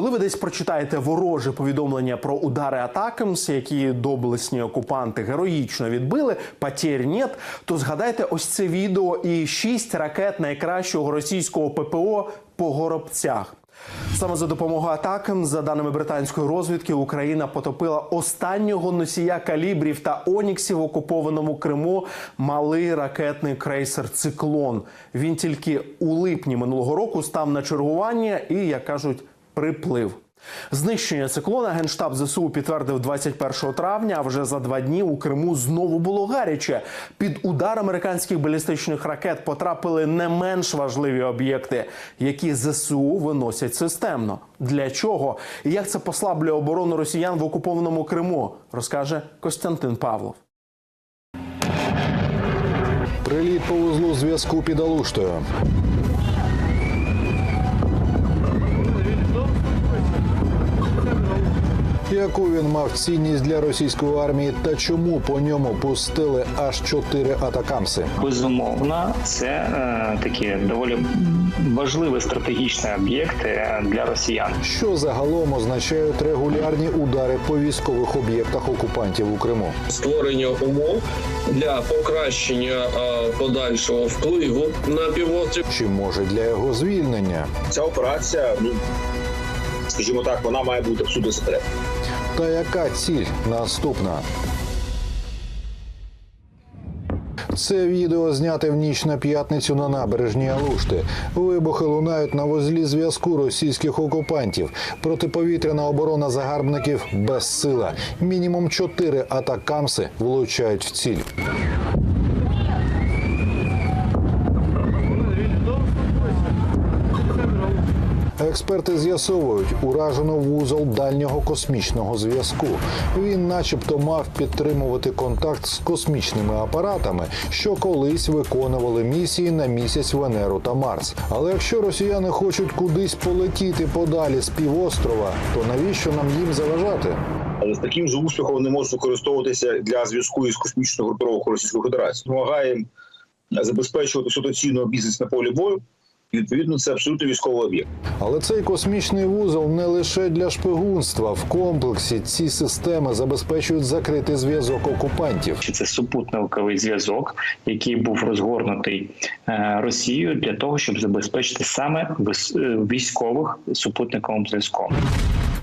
Коли ви десь прочитаєте вороже повідомлення про удари атакамс, які доблесні окупанти героїчно відбили, потерь нет, то згадайте ось це відео і шість ракет найкращого російського ППО по горобцях. Саме за допомогою атакам, за даними британської розвідки, Україна потопила останнього носія калібрів та оніксів в окупованому Криму малий ракетний крейсер Циклон. Він тільки у липні минулого року став на чергування і, як кажуть, приплив. Знищення циклона генштаб ЗСУ підтвердив 21 травня. А вже за два дні у Криму знову було гаряче. Під удар американських балістичних ракет потрапили не менш важливі об'єкти, які ЗСУ виносять системно. Для чого і як це послаблює оборону росіян в окупованому Криму, розкаже Костянтин Павлов. Приліт по вузлу зв'язку під Алуштою. Яку він мав цінність для російської армії та чому по ньому пустили аж чотири атакамси? Безумовно, це е, такі доволі важливі стратегічні об'єкти для росіян. Що загалом означають регулярні удари по військових об'єктах окупантів у Криму? створення умов для покращення е, подальшого впливу на півострів. Чи може для його звільнення? ця операція, ну скажімо так, вона має бути всюди секретна. Та яка ціль наступна? Це відео зняте в ніч на п'ятницю на набережній Алушти. Вибухи лунають на вузлі зв'язку російських окупантів. Протиповітряна оборона загарбників безсила. Мінімум чотири атакамси влучають в ціль. Експерти з'ясовують уражено вузол дальнього космічного зв'язку. Він, начебто, мав підтримувати контакт з космічними апаратами, що колись виконували місії на місяць Венеру та Марс. Але якщо росіяни хочуть кудись полетіти подалі з півострова, то навіщо нам їм заважати? Але з таким же успіхом вони можуть використовуватися для зв'язку із космічною групировкою Російської Федерації. Допомагає забезпечувати ситуаційний бізнес на полі бою. І відповідно це абсолютно військовий об'єкт. Але цей космічний вузол не лише для шпигунства. В комплексі ці системи забезпечують закритий зв'язок окупантів. Це супутниковий зв'язок, який був розгорнутий е, Росією для того, щоб забезпечити саме е, військових супутниковим зв'язком?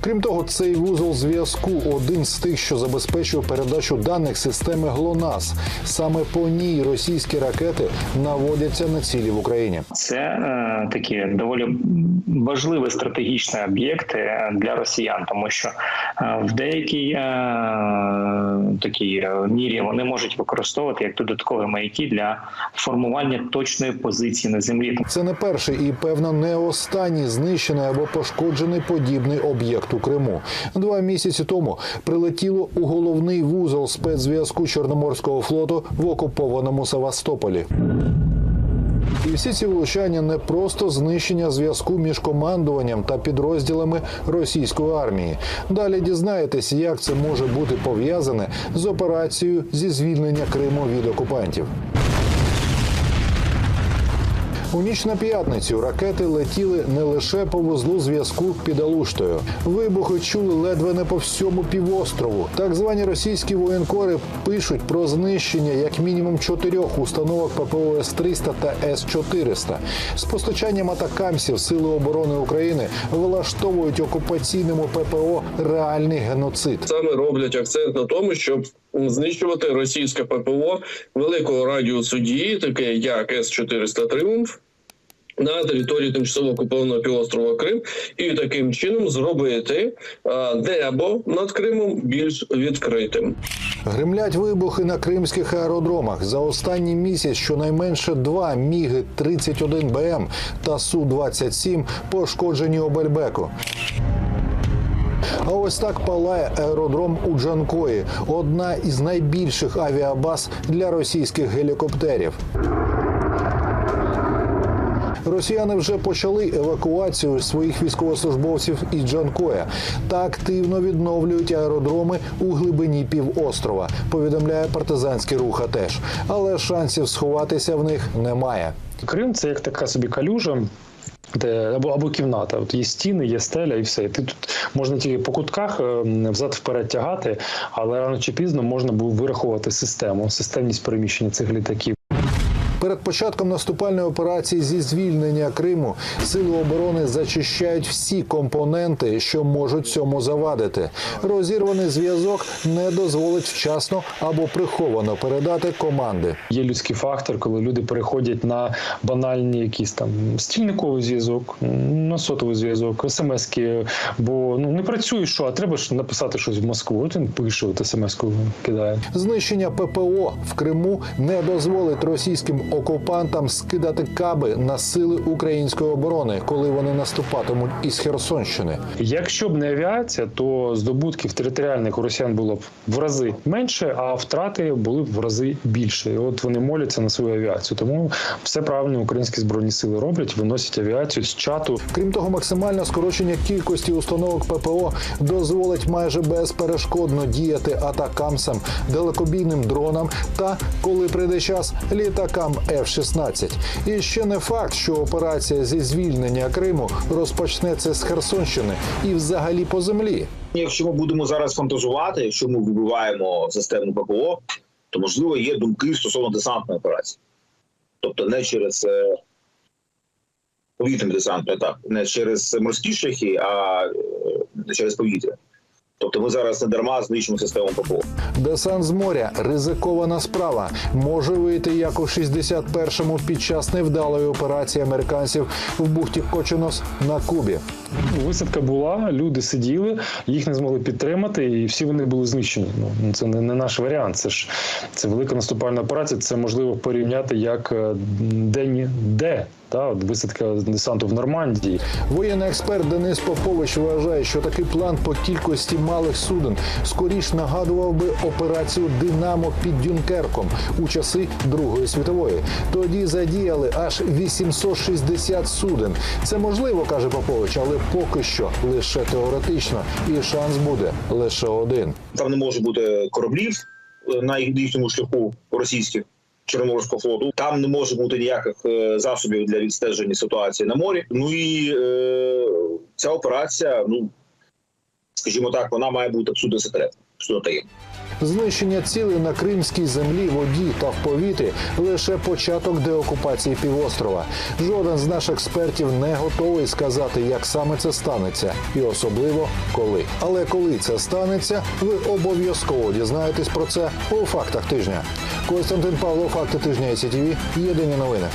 Крім того, цей вузол зв'язку один з тих, що забезпечує передачу даних системи ГЛОНАС. Саме по ній російські ракети наводяться на цілі в Україні. Це е, такі доволі важливі стратегічні об'єкти для росіян, тому що е, в деякій е, такій е, мірі вони можуть використовувати як додаткові маяки для формування точної позиції на землі. Це не перший і певно не останній знищений або пошкоджений подібний об'єкт у Криму. Два місяці тому прилетіло у головний вузол спецзв'язку Чорноморського флоту в окупованому Севастополі. Всі ці влучання не просто знищення зв'язку між командуванням та підрозділами російської армії. Далі дізнаєтесь, як це може бути пов'язане з операцією зі звільнення Криму від окупантів. У ніч на п'ятницю ракети летіли не лише по вузлу зв'язку під Алуштою. Вибухи чули ледве не по всьому півострову. Так звані російські воєнкори пишуть про знищення як мінімум чотирьох установок ППО С-300 та С-400. З постачанням атакамсів Сили оборони України влаштовують окупаційному ППО реальний геноцид. Саме роблять акцент на тому, щоб знищувати російське ППО великого радіусу дії, таке як С-400 Тріумф. На території тимчасово окупованого півострова Крим, і таким чином зробити а, небо над Кримом більш відкритим. Гримлять вибухи на кримських аеродромах. За останній місяць щонайменше два міги 31 БМ та су 27 пошкоджені у Бельбеку. А ось так палає аеродром у Джанкої, одна із найбільших авіабаз для російських гелікоптерів. Росіяни вже почали евакуацію своїх військовослужбовців із Джанкоя та активно відновлюють аеродроми у глибині півострова. Повідомляє партизанський рух АТЕШ. Але шансів сховатися в них немає. Крим це як така собі калюжа. Де або або кімната, от є стіни, є стеля, і все. Ти тут можна тільки по кутках взад вперед тягати, але рано чи пізно можна було вирахувати систему, системність переміщення цих літаків. Перед початком наступальної операції зі звільнення Криму сили оборони зачищають всі компоненти, що можуть цьому завадити. Розірваний зв'язок не дозволить вчасно або приховано передати команди. Є людський фактор, коли люди переходять на банальні якісь там стільниковий зв'язок, на сотовий зв'язок, смски, бо ну не працює, що а треба ж написати щось в Москву. От він пише, от смс-ку кидає. Знищення ППО в Криму не дозволить російським окупантам скидати каби на сили української оборони, коли вони наступатимуть із Херсонщини. Якщо б не авіація, то здобутків територіальних у росіян було б в рази менше, а втрати були б в рази більше. І от вони моляться на свою авіацію. Тому все правильно українські збройні сили роблять, виносять авіацію з чату. Крім того, максимальне скорочення кількості установок ППО дозволить майже безперешкодно діяти атакамсам, далекобійним дронам та, коли прийде час, літакам F-16. І ще не факт, що операція зі звільнення Криму розпочнеться з Херсонщини і взагалі по землі. Якщо ми будемо зараз фантазувати, якщо ми вибиваємо систему ППО, то можливо є думки стосовно десантної операції, тобто не через е, повітряний десант, так не через морські шляхи, а е, через повітря. Тобто ми зараз не дарма знищимо систему ППО. Десант з моря ризикована справа. Може вийти як у 61-му під час невдалої операції американців в бухті Кочинос на Кубі. Висадка була, люди сиділи, їх не змогли підтримати, і всі вони були знищені. Ну це не, не наш варіант. Це ж це велика наступальна операція. Це можливо порівняти як е, день де. Та от висадка десанту в Нормандії. Воєнний експерт Денис Попович вважає, що такий план по кількості малих суден скоріш нагадував би операцію Динамо під Дюнкерком у часи Другої світової. Тоді задіяли аж 860 суден. Це можливо, каже Попович, але поки що лише теоретично, і шанс буде лише один. Там не може бути кораблів е, на їх- їхньому шляху російських Чорноморського флоту. Там не може бути ніяких е, засобів для відстеження ситуації на морі. Ну і е, ця операція, ну скажімо так, вона має бути абсолютно секретна, абсолютно таємна. Знищення цілей на кримській землі, воді та в повітрі лише початок деокупації півострова. Жоден з наших експертів не готовий сказати, як саме це станеться, і особливо коли. Але коли це станеться, ви обов'язково дізнаєтесь про це у фактах тижня. Костянтин Павло, факти тижня ІСТВ. Єдині новини.